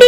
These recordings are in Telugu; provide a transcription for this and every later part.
be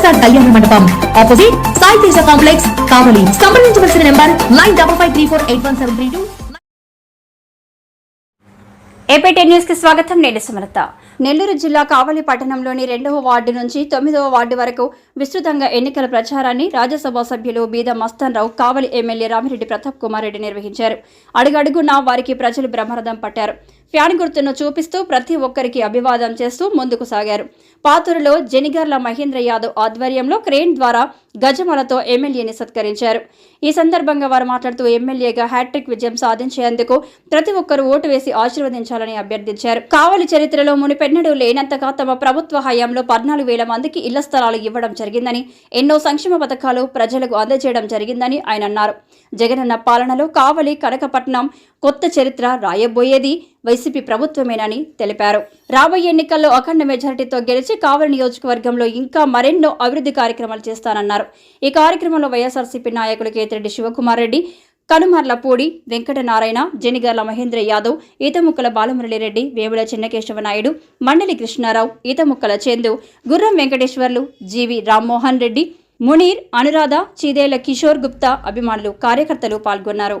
star కళ్యాణ మండపం ఆపోజిట్ సాయి తేజ కాంప్లెక్స్ కావలి సంప్రదించవలసిన number nine double five three four eight one seven three two APT న్యూస్కి స్వాగతం. నేను సమర్థ నెల్లూరు జిల్లా కావలి పట్టణంలోని రెండవ వార్డు నుంచి తొమ్మిదవ వార్డు వరకు విస్తృతంగా ఎన్నికల ప్రచారాన్ని రాజ్యసభ సభ్యులు బీద మస్తాన్ రావు కావలి ఎమ్మెల్యే రామిరెడ్డి ప్రతాప్ కుమార్ రెడ్డి నిర్వహించారు. అడుగడుగునా వారికి ప్రజలు బ్రహ్మరథం పట్టారు. ఫ్యాన్ గుర్తును చూపిస్తూ ప్రతి ఒక్కరికి అభివాదం చేస్తూ ముందుకు సాగారు. పాతూరులో జనిగర్ల మహేంద్ర యాదవ్ ఆధ్వర్యంలో క్రేన్ ద్వారా గజమలతో ఎమ్మెల్యేని సత్కరించారు. ఈ సందర్భంగా వారు మాట్లాడుతూ ఎమ్మెల్యేగా హ్యాట్రిక్ విజయం సాధించేందుకు ప్రతి ఒక్కరూ ఓటు వేసి ఆశీర్వదించాలని అభ్యర్థించారు. కావలి చరిత్రలో మునిపెన్నడూ లేనంతగా తమ ప్రభుత్వ హయాంలో పద్నాలుగు వేల మందికి ఇళ్ళ స్థలాలు ఇవ్వడం జరిగిందని ఎన్నో సంక్షేమ పథకాలు ప్రజలకు అందజేయడం జరిగిందని ఆయన అన్నారు. జగనన్న పాలనలో కావలి కనకపట్నం కొత్త చరిత్ర రాయబోయేది. వైసీపీ ప్రభుత్వమేనని తెలిపారు. రాబోయే ఎన్నికల్లో అఖండ మెజారిటీతో గెలిచి కావలి నియోజకవర్గంలో ఇంకా మరెన్నో అభివృద్ధి కార్యక్రమాలు చేస్తానన్నారు. ఈ కార్యక్రమంలో వైఎస్ఆర్సీపీ నాయకులు కేతిరెడ్డి శివకుమార్ రెడ్డి కనుమర్లపూడి వెంకటనారాయణ జనిగర్ల మహేంద్ర యాదవ్ ఈతముక్కల బాలమురళిరెడ్డి వేముల చిన్నకేశవ నాయుడు మండలి కృష్ణారావు ఈతముక్కల చందు గుర్రం వెంకటేశ్వర్లు జీవి రామ్మోహన్ రెడ్డి మునీర్ అనురాధ చీదేళ్ళ కిషోర్ గుప్తా అభిమానులు కార్యకర్తలు పాల్గొన్నారు.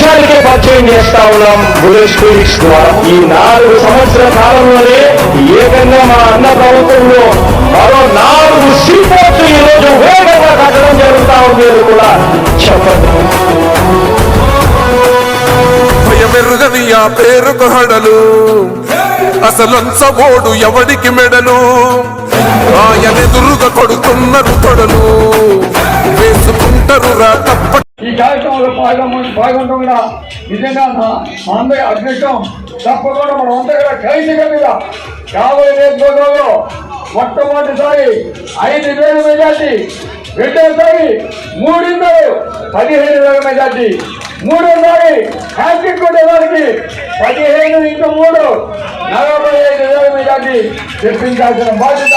దేశానికే పరిచయం చేస్తా ఉన్నాం బులెస్ క్లినిక్స్ ద్వారా. ఈ నాలుగు సంవత్సరాల కాలంలోనే ఏకంగా మా అన్న ప్రభుత్వంలో మరో నాలుగు సీపోర్ట్లు ఈ రోజు వేగంగా కట్టడం జరుగుతా ఉంది అని కూడా చెప్పండి. భయమెరుగని ఆ పేరుకు హడలు. అసలంచబోడు ఎవడికి మెడలు? ఆయన ఆయనెదురుగా కొడుతున్నారు తొడలు. వేసుకుంటారు రా తప్ప ఈ కార్యక్రమంలో పాల్గొని పాల్గొనడం కూడా నిజంగా మా అందరి అదృష్టం తప్పకుండా మనం అంతా కూడా కలిసిగా మీద యాభై నియోజకవర్గంలో మొట్టమొదటిసారి ఐదు వేల మెజార్టీ రెండోసారి మూడిందరు పదిహేను వేల మెజార్టీ. మూడోసారి హ్యాట్రిక్ కొట్టేవారికి పదిహేను ఇంకా మూడు నలభై ఐదు వేల తెప్పించాల్సిన బాధ్యత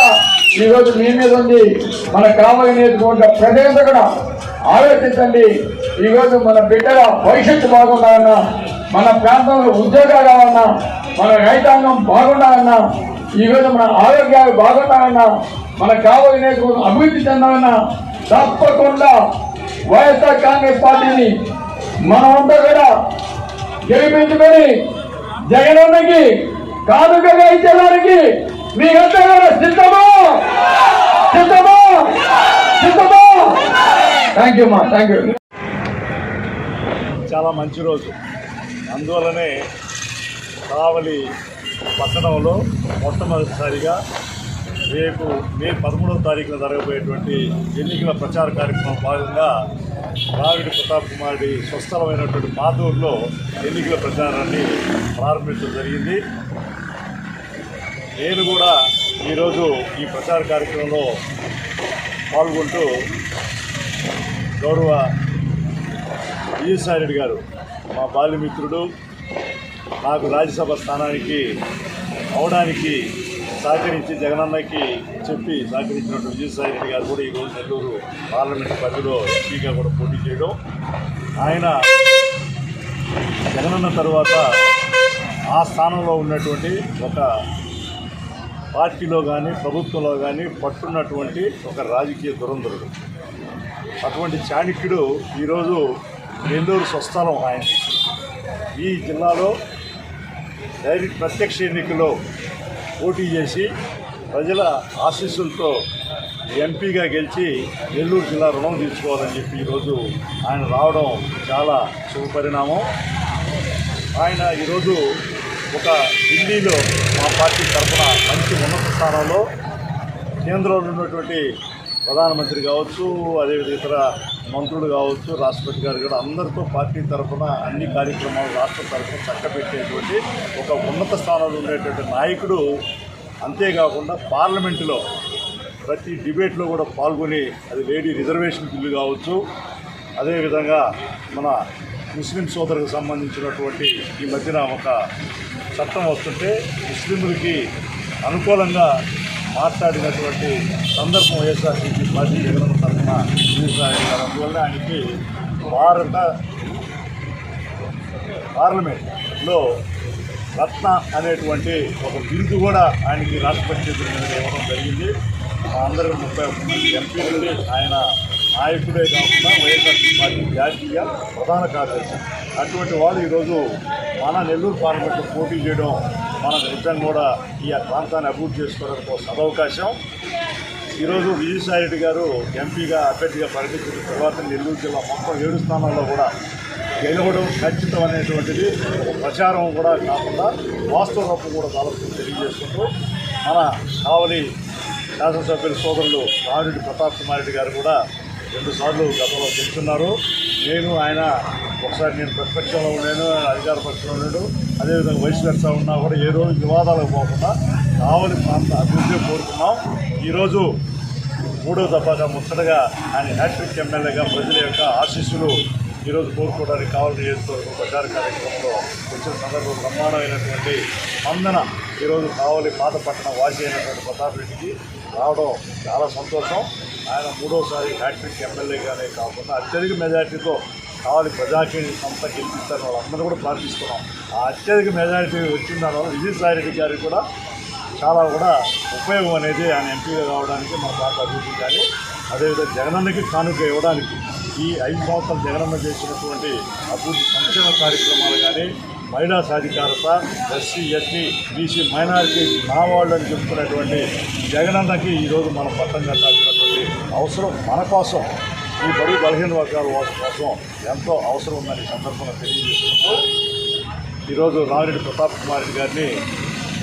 ఈరోజు మీ మీద ఉంది. మన కావలి నియోజకవర్గ ప్రజలంతా కూడా ఆలోచించండి. ఈరోజు మన బిడ్డల భవిష్యత్తు బాగుండాలన్నా మన ప్రాంతంలో ఉద్యోగాలు కావాలన్నా మన రైతాంగం బాగుండాలన్నా ఈరోజు మన ఆరోగ్యాలు బాగుండాలన్నా మన కావలి నేర్చుకుని అభివృద్ధి చెందాలన్నా తప్పకుండా వైఎస్ఆర్ కాంగ్రెస్ పార్టీని మనమంతా కూడా గెలిపించుకొని జగనన్నకి కానుకగా ఇచ్చేదానికి మీకంతా కూడా సిద్ధమా? సిద్ధమా? సిద్ధమా? థ్యాంక్ యూ మా థ్యాంక్ యూ చాలా మంచి రోజు. అందువలనే కావలి పట్టణంలో మొట్టమొదటిసారిగా రేపు మే పదమూడవ తారీఖున జరగబోయేటువంటి ఎన్నికల ప్రచార కార్యక్రమం భాగంగా రావిడి ప్రతాప్ కుమారుడి స్వస్థలమైనటువంటి మాధూరులో ఎన్నికల ప్రచారాన్ని ప్రారంభించడం జరిగింది. నేను కూడా ఈరోజు ఈ ప్రచార కార్యక్రమంలో పాల్గొంటూ గౌరవ విజయసాయిరెడ్డి గారు మా బాల్యమిత్రుడు నాకు రాజ్యసభ స్థానానికి అవడానికి సహకరించి జగనన్నకి చెప్పి సహకరించినటువంటి విజయసాయిరెడ్డి గారు కూడా ఈరోజు నెల్లూరు పార్లమెంట్ పరిధిలో ఎంపీగా కూడా పోటీ చేయడం. ఆయన జగనన్న తర్వాత ఆ స్థానంలో ఉన్నటువంటి ఒక పార్టీలో కానీ ప్రభుత్వంలో కానీ పట్టున్నటువంటి ఒక రాజకీయ దురంధరుడు. అటువంటి చాణక్యుడు ఈరోజు నెల్లూరు స్వస్థలం ఆయన. ఈ జిల్లాలో డైరెక్ట్ ప్రత్యక్ష ఎన్నికలో పోటీ చేసి ప్రజల ఆశీస్సులతో ఎంపీగా గెలిచి నెల్లూరు జిల్లా రుణం తీర్చుకోవాలని చెప్పి ఈరోజు ఆయన రావడం చాలా శుభపరిణామం. ఆయన ఈరోజు ఒక ఢిల్లీలో మా పార్టీ తరఫున మంచి ఉన్నత స్థానంలో కేంద్రంలో ఉన్నటువంటి ప్రధానమంత్రి కావచ్చు అదేవిధంగా ఇతర మంత్రులు కావచ్చు రాష్ట్రపతి గారు కూడా అందరితో పార్టీ తరఫున అన్ని కార్యక్రమాలు రాష్ట్ర తరఫున చక్కబెట్టేటువంటి ఒక ఉన్నత స్థానంలో ఉండేటువంటి నాయకుడు. అంతేకాకుండా పార్లమెంటులో ప్రతి డిబేట్లో కూడా పాల్గొని అది లేడీ రిజర్వేషన్ బిల్లు కావచ్చు. అదేవిధంగా మన ముస్లిం సోదరులకు సంబంధించినటువంటి ఈ మధ్యన ఒక చట్టం వస్తుంటే ముస్లింలకి అనుకూలంగా మాట్లాడినటువంటి సందర్భం వైఎస్ఆర్సీపీ పార్టీ జగన్ తరఫున విజయసాయి గారు అందువల్ల ఆయనకి భారత పార్లమెంట్లో రత్న అనేటువంటి ఒక బిరుదు కూడా ఆయనకి రాష్ట్రపతి చేతుల ఇవ్వడం జరిగింది. అందరూ ముప్పై ఒక్క మంది ఎంపీలని ఆయన నాయకుడే కాకుండా వైఎస్ఆర్సీ పార్టీ జాతీయ ప్రధాన కార్యదర్శి. అటువంటి వాళ్ళు ఈరోజు మన నెల్లూరు పార్లమెంట్లో పోటీ చేయడం మనకు నిజంగా కూడా ఈ ప్రాంతాన్ని అభివృద్ధి చేసుకోవడానికి ఒక సదవకాశం. ఈరోజు విజయసాయి రెడ్డి గారు ఎంపీగా అభ్యర్థిగా ప్రకటించిన తర్వాత నెల్లూరు జిల్లా మొత్తం ఏడు స్థానాల్లో కూడా గెలవడం ఖచ్చితం అనేటువంటిది ఒక ప్రచారం కూడా కాకుండా వాస్తవ రూపం కూడా కావాల్సింది తెలియజేసుకుంటూ మన కావలి శాసనసభ్యుల సోదరులు రామిరెడ్డి ప్రతాప్ కుమార్ రెడ్డి గారు కూడా రెండుసార్లు గతంలో గెలుచున్నారు. నేను ఆయన ఒకసారి నేను ప్రతిపక్షంలో ఉన్నాను ఆయన అధికార పక్షంలో ఉన్నాడు. అదేవిధంగా వైస్ వెర్సా ఉన్నా కూడా ఏ రోజు వివాదాలకు పోకుండా కావలి ప్రాంత అభివృద్ధి కోరుకున్నాం. ఈరోజు మూడో దఫాగా ముచ్చటగా ఆయన హ్యాట్రిక్ ఎమ్మెల్యేగా ప్రజల యొక్క ఆశీస్సులు ఈరోజు కోరుకోవడానికి కావాలని నియోజకవర్గం ప్రచార కార్యక్రమంలో వచ్చిన సందర్భంలో బ్రహ్మాండమైనటువంటి స్పందన ఈరోజు కావలి పాత పట్టణ వాసి అయినటువంటి ప్రతాప్ రెడ్డికి రావడం చాలా సంతోషం. ఆయన మూడోసారి హ్యాట్రిక్ ఎమ్మెల్యేగానే కాకుండా అత్యధిక మెజార్టీతో కావాలి ప్రజాకేంద్ర సంస్థ గెలిపిస్తారు వాళ్ళందరూ కూడా ప్రార్థిస్తున్నాం. ఆ అత్యధిక మెజారిటీ వచ్చిన దానివల్ల విజయసాయి రెడ్డి గారికి కూడా చాలా కూడా ఉపయోగం అనేది ఆయన ఎంపీగా కావడానికి మన పార్టీ అభివృద్ధి కానీ అదేవిధంగా జగనన్నకి కానుక ఇవ్వడానికి ఈ ఐదు సంవత్సరాలు జగనన్న చేసినటువంటి అభివృద్ధి సంక్షేమ కార్యక్రమాలు కానీ మహిళా సాధికారత ఎస్సీ ఎస్టీ బీసీ మైనారిటీ నా వాళ్ళు అని చెప్తున్నటువంటి జగనన్నకి ఈరోజు మనం పట్టం కట్టాల్సినటువంటి అవసరం మన కోసం. ఈ బడుగు బలహీన వర్గాల వారి కోసం ఎంతో అవసరం ఉందని సందర్భంగా తెలియజేసుకుంటూ ఈరోజు రామిరెడ్డి ప్రతాప్ కుమార్ రెడ్డి గారిని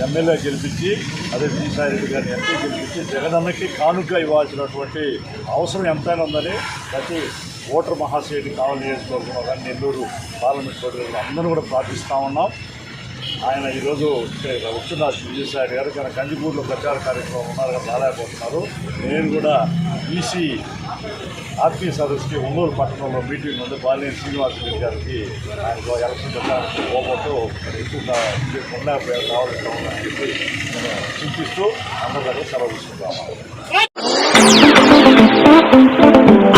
ఎమ్మెల్యే గెలిపించి అదే విజయసాయి రెడ్డి గారిని ఎంపీ గెలిపించి జగనన్నకి కానుక ఇవ్వాల్సినటువంటి అవసరం ఎంతైనా ఉందని ప్రతి ఓటర్ మహాశయుడి కావాలి నియోజకవర్గంలో కానీ నెల్లూరు పార్లమెంట్ పరిధిలో అందరూ కూడా ప్రార్థిస్తూ ఉన్నాం. ఆయన ఈరోజు వచ్చిన విజయసాయి గారు కానీ కందిపూర్లో ప్రచార కార్యక్రమం ఉన్నారు రాలేకపోతున్నారు. నేను కూడా ఈసీ ఆర్పీ సదస్సుకి ఒంగోలు పట్టణంలో మీటింగ్ ఉంది. బాలినేని శ్రీనివాస్ రెడ్డి గారికి ఆయన ఎలక్షన్ ప్రచారానికి పోబోతూ ఎక్కువగా ఉండకపోయారు కావాలని చెప్పి నేను చింతిస్తూ అందరి దగ్గర సెలవు తీసుకుంటాము